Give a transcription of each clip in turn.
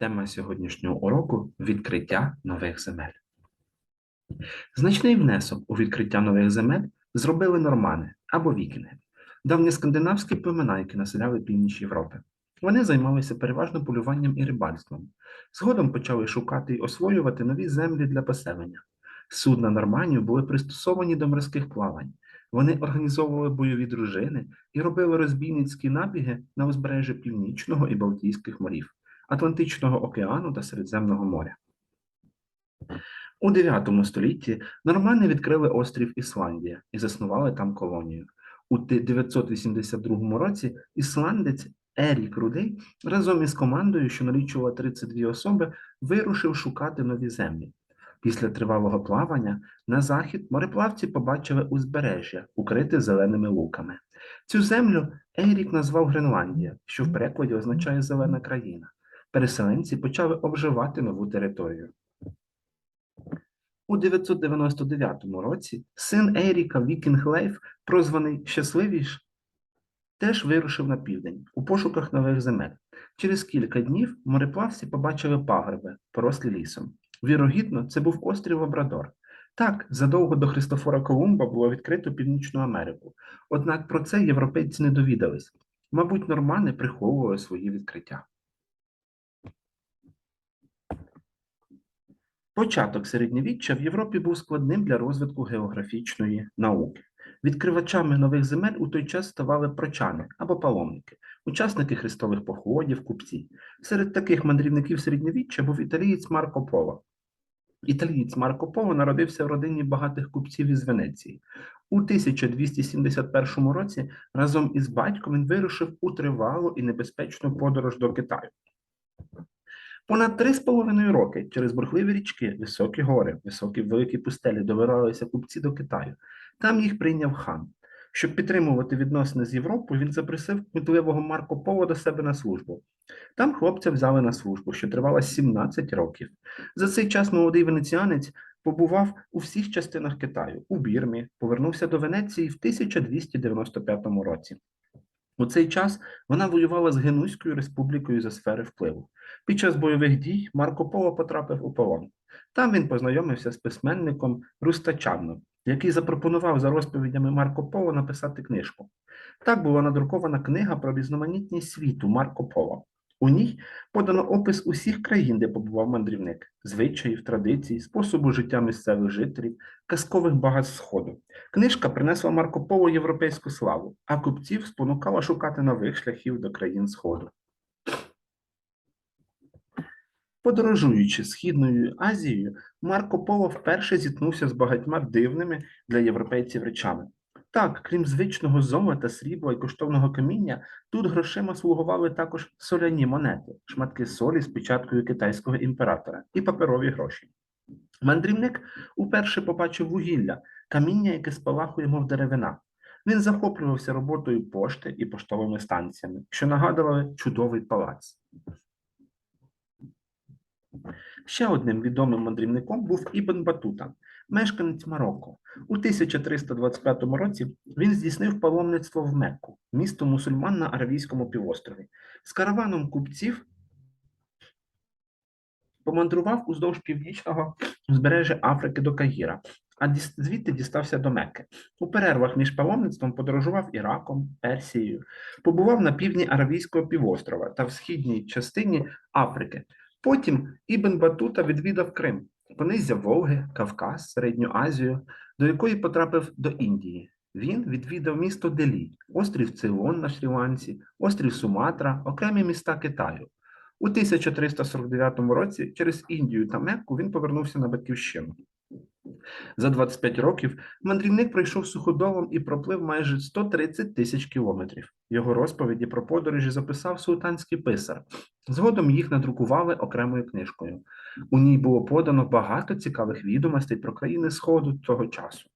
Тема сьогоднішнього уроку відкриття нових земель. Значний внесок у відкриття нових земель зробили нормани або вікінги, давні скандинавські племена, які населяли північ Європи. Вони займалися переважно полюванням і рибальством. Згодом почали шукати і освоювати нові землі для поселення. Судна норманів були пристосовані до морських плавань. Вони організовували бойові дружини і робили розбійницькі набіги на узбережжі Північного і Балтійських морів. Атлантичного океану та Середземного моря. У 9 столітті нормани відкрили острів Ісландія і заснували там колонію. У 982 році ісландець Ерік Рудий разом із командою, що налічувала 32 особи, вирушив шукати нові землі. Після тривалого плавання на захід мореплавці побачили узбережжя, укрите зеленими луками. Цю землю Ерік назвав Гренландія, що в перекладі означає зелена країна переселенці почали обживати нову територію. У 999 році син Еріка Вікінг Лейф, прозваний Щасливіш, теж вирушив на південь у пошуках нових земель. Через кілька днів мореплавці побачили пагорби, порослі лісом. Вірогідно, це був острів Лабрадор. Так, задовго до Христофора Колумба було відкрито Північну Америку. Однак про це європейці не довідались. Мабуть, нормани приховували свої відкриття. Початок середньовіччя в Європі був складним для розвитку географічної науки. Відкривачами нових земель у той час ставали прочани або паломники, учасники хрестових походів, купці. Серед таких мандрівників середньовіччя був італієць Марко Поло. Італієць Марко Поло народився в родині багатих купців із Венеції. У 1271 році разом із батьком він вирушив у тривалу і небезпечну подорож до Китаю. Понад три з половиною роки через бурхливі річки, високі гори, високі великі пустелі добиралися купці до Китаю. Там їх прийняв хан. Щоб підтримувати відносини з Європою, він запросив кмітливого Марко Поло до себе на службу. Там хлопця взяли на службу, що тривала 17 років. За цей час молодий венеціанець побував у всіх частинах Китаю, у Бірмі, повернувся до Венеції в 1295 році. У цей час вона воювала з Генуйською республікою за сфери впливу. Під час бойових дій Марко Поло потрапив у полон. Там він познайомився з письменником Рустачаном, який запропонував за розповідями Марко Поло написати книжку. Так була надрукована книга про різноманітність світу Марко Поло. У ній подано опис усіх країн, де побував мандрівник, звичаїв, традицій, способу життя місцевих жителів, казкових багатств Сходу. Книжка принесла Марко Поло європейську славу, а купців спонукала шукати нових шляхів до країн Сходу. Подорожуючи Східною Азією, Марко Поло вперше зіткнувся з багатьма дивними для європейців речами. Так, крім звичного золота, срібла і коштовного каміння, тут грошима слугували також соляні монети, шматки солі з печаткою китайського імператора і паперові гроші. Мандрівник уперше побачив вугілля, каміння, яке спалахує, мов деревина. Він захоплювався роботою пошти і поштовими станціями, що нагадували чудовий палац. Ще одним відомим мандрівником був Ібн Батута, мешканець Марокко. У 1325 році він здійснив паломництво в Мекку, місто мусульман на Аравійському півострові. З караваном купців помандрував уздовж північного узбережжя Африки до Каїра, а звідти дістався до Мекки. У перервах між паломництвом подорожував Іраком, Персією, побував на півдні Аравійського півострова та в східній частині Африки. Потім Ібн Батута відвідав Крим, понизя Волги, Кавказ, Середню Азію, до якої потрапив до Індії. Він відвідав місто Делі, острів Цейлон на Шрі-Ланці, острів Суматра, окремі міста Китаю. У 1349 році через Індію та Мекку він повернувся на батьківщину. За 25 років мандрівник пройшов суходолом і проплив майже 130 тисяч кілометрів. Його розповіді про подорожі записав султанський писар. Згодом їх надрукували окремою книжкою. У ній було подано багато цікавих відомостей про країни Сходу того часу.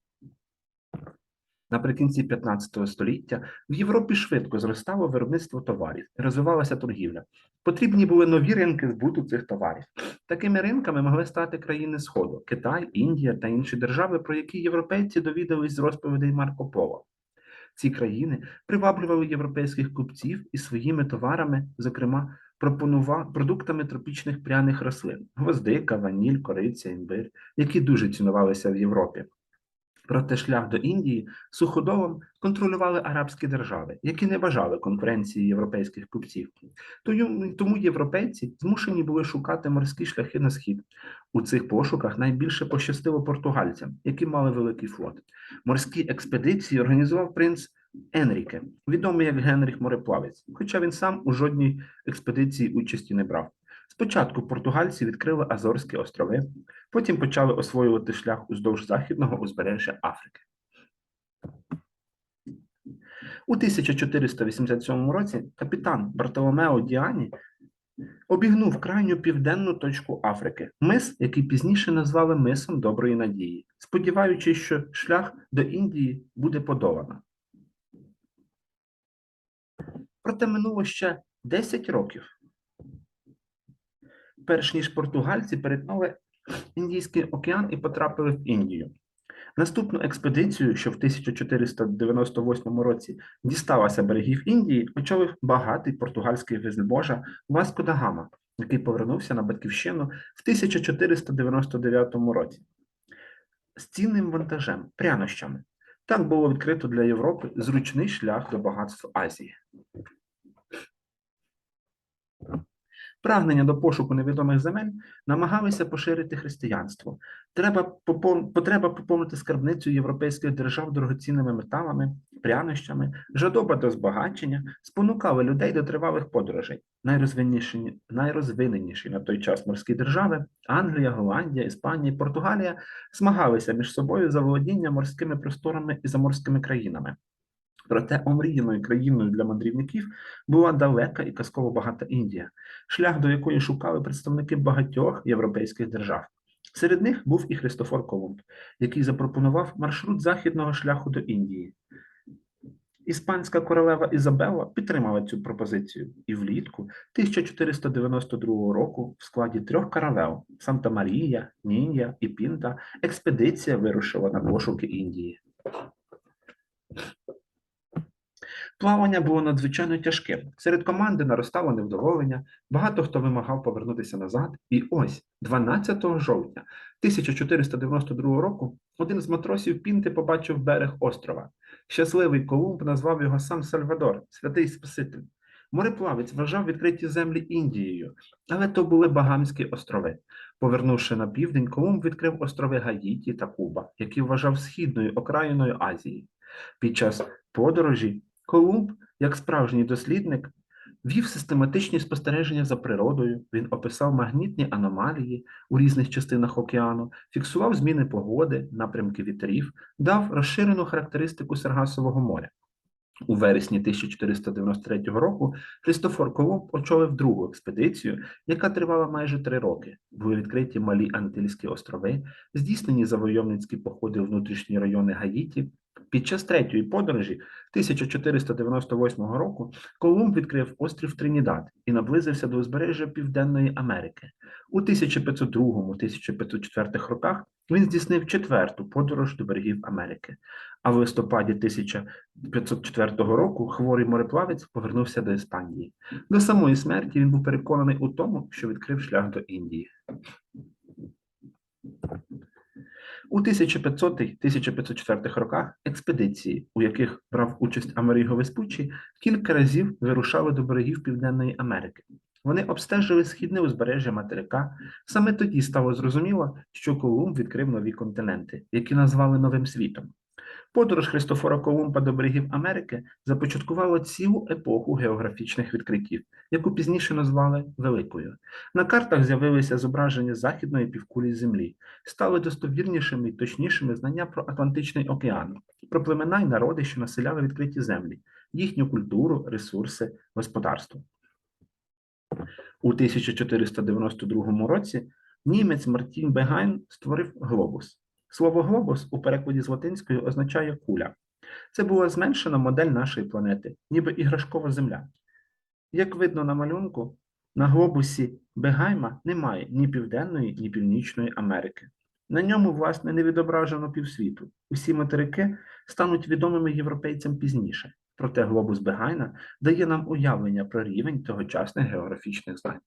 Наприкінці 15 століття в Європі швидко зростало виробництво товарів і розвивалася торгівля. Потрібні були нові ринки збуту цих товарів. Такими ринками могли стати країни Сходу Китай, Індія та інші держави, про які європейці довідались з розповідей Марко Поло. Ці країни приваблювали європейських купців і своїми товарами, зокрема пропонував продуктами тропічних пряних рослин: гвоздика, ваніль, кориця, імбир, які дуже цінувалися в Європі. Проте шлях до Індії суходолом контролювали арабські держави, які не бажали конкуренції європейських купців. Тому європейці змушені були шукати морські шляхи на схід. У цих пошуках найбільше пощастило португальцям, які мали великий флот. Морські експедиції організував принц Енріке, відомий як Генріх Мореплавець, хоча він сам у жодній експедиції участі не брав. Спочатку португальці відкрили Азорські острови, потім почали освоювати шлях уздовж західного узбережжя Африки. У 1487 році капітан Бартоломео Діані обігнув крайню південну точку Африки, мис, який пізніше назвали мисом Доброї Надії, сподіваючись, що шлях до Індії буде подолано. Проте минуло ще 10 років, перш ніж португальці перетнули Індійський океан і потрапили в Індію. Наступну експедицію, що в 1498 році дісталася берегів Індії, очолив багатий португальський везельможа Васко да Гама, який повернувся на батьківщину в 1499 році з цінним вантажем, прянощами. Так було відкрито для Європи зручний шлях до багатств Азії. Прагнення до пошуку невідомих земель намагалися поширити християнство. Треба попов... Потреба поповнити скарбницю європейських держав дорогоцінними металами, прянощами, жадоба до збагачення спонукали людей до тривалих подорожей. Найрозвиненіші... Найрозвиненіші на той час морські держави Англія, Голландія, Іспанія Португалія змагалися між собою за володіння морськими просторами і заморськими країнами. Проте омріяною країною для мандрівників була далека і казково багата Індія, шлях до якої шукали представники багатьох європейських держав. Серед них був і Христофор Колумб, який запропонував маршрут західного шляху до Індії. Іспанська королева Ізабелла підтримала цю пропозицію, і влітку 1492 року в складі трьох каравел Санта Марія, Нінья і Пінта експедиція вирушила на пошуки Індії. Плавання було надзвичайно тяжким. Серед команди наростало невдоволення, багато хто вимагав повернутися назад. І ось 12 жовтня 1492 року один з матросів Пінти побачив берег острова. Щасливий Колумб назвав його сам Сальвадор, святий Спаситель. Мореплавець вважав відкриті землі Індією, але то були Багамські острови. Повернувши на південь, Колумб відкрив острови Гаїті та Куба, які вважав східною окраїною Азії. Під час подорожі Колумб, як справжній дослідник, вів систематичні спостереження за природою, він описав магнітні аномалії у різних частинах океану, фіксував зміни погоди, напрямки вітрів, дав розширену характеристику Саргасового моря. У вересні 1493 року Христофор Колумб очолив другу експедицію, яка тривала майже три роки. Були відкриті малі Антильські острови, здійснені завойовницькі походи у внутрішні райони Гаїті. Під час третьої подорожі 1498 року Колумб відкрив острів Тринідад і наблизився до узбережжя Південної Америки. У 1502-1504 роках він здійснив четверту подорож до берегів Америки. А в листопаді 1504 року хворий мореплавець повернувся до Іспанії. До самої смерті він був переконаний у тому, що відкрив шлях до Індії. У 1500-1504 роках експедиції, у яких брав участь Америго Веспуччі, кілька разів вирушали до берегів Південної Америки. Вони обстежили східне узбережжя материка. Саме тоді стало зрозуміло, що Колумб відкрив нові континенти, які назвали Новим світом. Подорож Христофора Колумба до берегів Америки започаткувала цілу епоху географічних відкриттів, яку пізніше назвали Великою. На картах з'явилися зображення західної півкулі Землі, стали достовірнішими і точнішими знання про Атлантичний океан, про племена й народи, що населяли відкриті землі, їхню культуру, ресурси, господарство. У 1492 році німець Мартін Бегайн створив глобус. Слово глобус у перекладі з латинської означає куля. Це була зменшена модель нашої планети, ніби іграшкова земля. Як видно на малюнку, на глобусі Бегайма немає ні Південної, ні Північної Америки. На ньому, власне, не відображено півсвіту. Усі материки стануть відомими європейцям пізніше, проте глобус Бегайна дає нам уявлення про рівень тогочасних географічних знань.